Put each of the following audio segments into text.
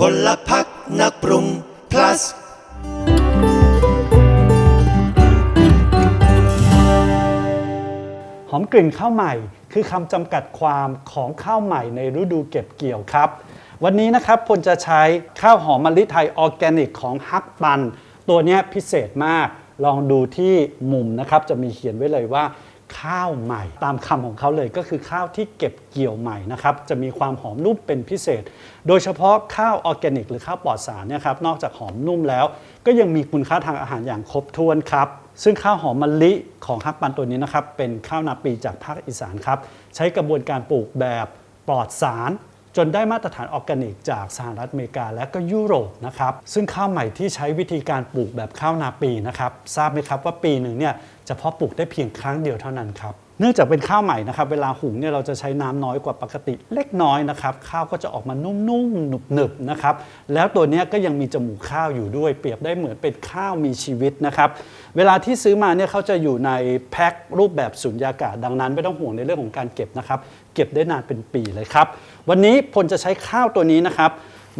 พลพักนักปรุง plus หอมกลิ่นข้าวใหม่ คือคำจำกัดความของข้าวใหม่ในฤดูเก็บเกี่ยวครับ วันนี้นะครับพลจะใช้ข้าวหอมมะลิไทยออร์แกนิกของฮักปัน ตัวนี้พิเศษมาก ลองดูที่มุมนะครับ จะมีเขียนไว้เลยว่า ข้าวใหม่ ตามคำของเขาเลยก็คือข้าวที่เก็บเกี่ยวใหม่นะครับจะมีความหอมนุ่มเป็นพิเศษ โดยเฉพาะข้าวออร์แกนิก หรือข้าวปลอดสารเนี่ยครับนอกจากหอมนุ่มแล้ว ก็ยังมีคุณค่าทางอาหารอย่างครบถ้วนครับซึ่งข้าวหอมมะลิของฮักปันตัวนี้นะครับเป็นข้าวนาปีจากภาคอีสานครับใช้กระบวนการปลูกแบบปลอดสาร จนได้มาตรฐานออร์แกนิก จากสหรัฐอเมริกาและก็ยุโรปนะครับซึ่งข้าวใหม่ที่ใช้วิธีการปลูกแบบข้าวนาปีนะครับทราบไหมครับว่าปีหนึ่งเนี่ยจะเพาะปลูกได้เพียงครั้งเดียวเท่านั้นครับ เนื่องจากเป็นข้าวใหม่นะครับ เวลาหุงเนี่ยเราจะใช้น้ำน้อยกว่าปกติเล็กน้อยนะครับ ข้าวก็จะออกมานุ่มๆหนึบๆนะครับ แล้วตัวนี้ก็ยังมีจมูกข้าวอยู่ด้วย เปรียบได้เหมือนเป็นข้าวมีชีวิตนะครับ เวลาที่ซื้อมาเนี่ยเขาจะอยู่ในแพ็ครูปแบบสุญญากาศดังนั้น ไม่ต้องห่วงในเรื่องของการเก็บนะครับ เก็บได้นานเป็นปีเลยครับ วันนี้พลจะใช้ข้าวตัวนี้นะครับ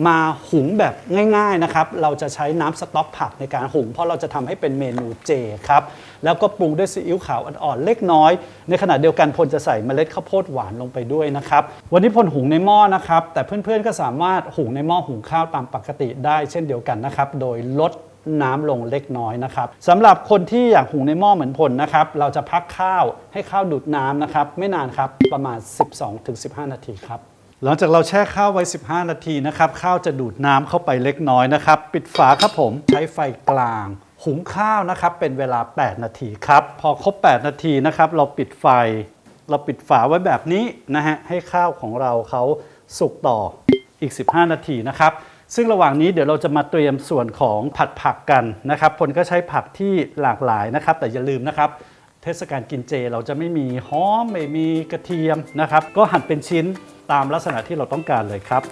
มาหุงแบบง่ายๆนะครับ เราจะใช้น้ำสต๊อกผักในการหุง เพราะเราจะทำให้เป็นเมนูเจครับ แล้วก็ปรุงด้วยซีอิ๊วขาวอ่อนๆเล็กน้อย ในขณะเดียวกันพลจะใส่เมล็ดข้าวโพดหวานลงไปด้วยนะครับ วันนี้พลหุงในหม้อนะครับ แต่เพื่อนๆก็สามารถหุงในหม้อหุงข้าวตามปกติได้เช่นเดียวกันนะครับ โดยลดน้ำลงเล็กน้อยนะครับสำหรับคนที่อยากหุงในหม้อเหมือนพลนะครับ เราจะพักข้าวให้ข้าวดูดน้ำนะครับ ไม่นานครับ ประมาณ 12-15 นาทีครับ หลังจากเราแช่ข้าวไว้ 15 นาทีนะครับ ข้าวจะดูดน้ำเข้าไปเล็กน้อยนะครับ ปิดฝาครับผมใช้ไฟกลาง หุงข้าวนะครับ เป็นเวลา 8 นาทีครับ พอครบ 8 นาทีนะครับ เราปิดไฟ เราปิดฝาไว้แบบนี้นะฮะให้ข้าวของเราเขาสุกต่ออีก 15 นาทีนะครับ ซึ่งระหว่างนี้เดี๋ยวเราจะมาเตรียมส่วนของผัดผักกันนะครับพลก็ใช้ผักที่หลากหลายนะครับ แต่อย่าลืมนะครับเทศกาลกินเจเราจะไม่มีหอมไม่มีกระเทียมนะครับ ก็หั่นเป็นชิ้น ตามลักษณะที่เราต้องการเลยครับ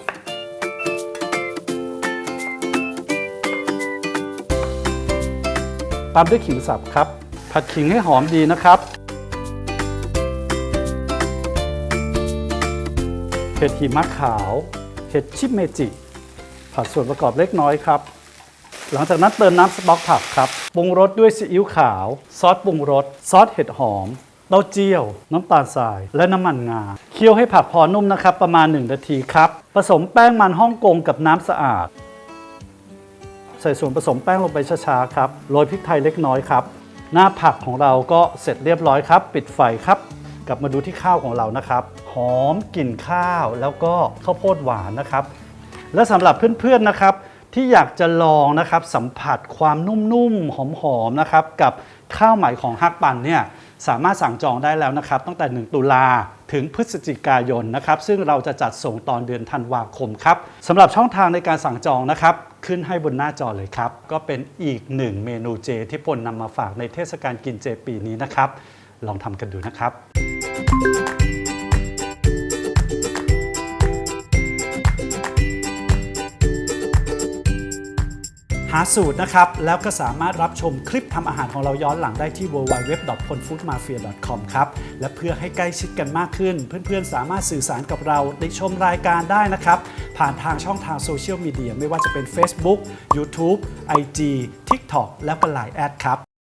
ตามด้วยขิงสับครับ ผัดขิงให้หอมดีนะครับเห็ดหิมะขาว เห็ดชิเมจิ ผัดส่วนประกอบเล็กน้อยครับ หลังจากนั้นเติมน้ำสต๊อกผักครับปรุงรสด้วยซีอิ๊วขาว ซอสปรุงรสซอสเห็ดหอม เต้าเจี้ยว น้ำตาลทราย และน้ำมันงา เคี่ยวให้ผักพอนุ่มนะครับประมาณ 1 นาทีครับ ผสมแป้งมันฮ่องกงกับน้ำสะอาด ใส่ส่วนผสมแป้งลงไปช้าๆครับ โรยพริกไทยเล็กน้อยครับ หน้าผักของเราก็เสร็จเรียบร้อยครับ ปิดไฟครับ กลับมาดูที่ข้าวของเรานะครับ หอมกลิ่นข้าวแล้วก็ข้าวโพดหวานนะครับ และสำหรับเพื่อนๆนะครับที่อยากจะลองนะครับสัมผัสความนุ่มๆหอมๆนะครับกับข้าวใหม่ของฮักปันเนี่ย สามารถสั่งจองได้แล้วนะครับ ตั้งแต่ 1 ตุลาถึงพฤศจิกายนนะครับ ซึ่งเราจะจัดส่งตอนเดือนธันวาคมครับสำหรับช่องทางในการสั่งจองนะครับ ขึ้นให้บนหน้าจอเลยครับ ก็เป็นอีกหนึ่งเมนูเจที่พลนำมาฝากในเทศกาลกินเจปีนี้นะครับ ลองทำกันดูนะครับ หาสูตรนะครับ แล้วก็สามารถรับชมคลิปทำอาหารของเราย้อนหลังได้ที่ www.ponfoodmafia.com ครับ และเพื่อให้ใกล้ชิดกันมากขึ้น เพื่อนๆ สามารถสื่อสารกับเราได้ชมรายการได้นะครับ ผ่านทางช่องทางโซเชียลมีเดียไม่ว่าจะเป็น Facebook YouTube IG TikTok แล้วก็ Line แอดครับ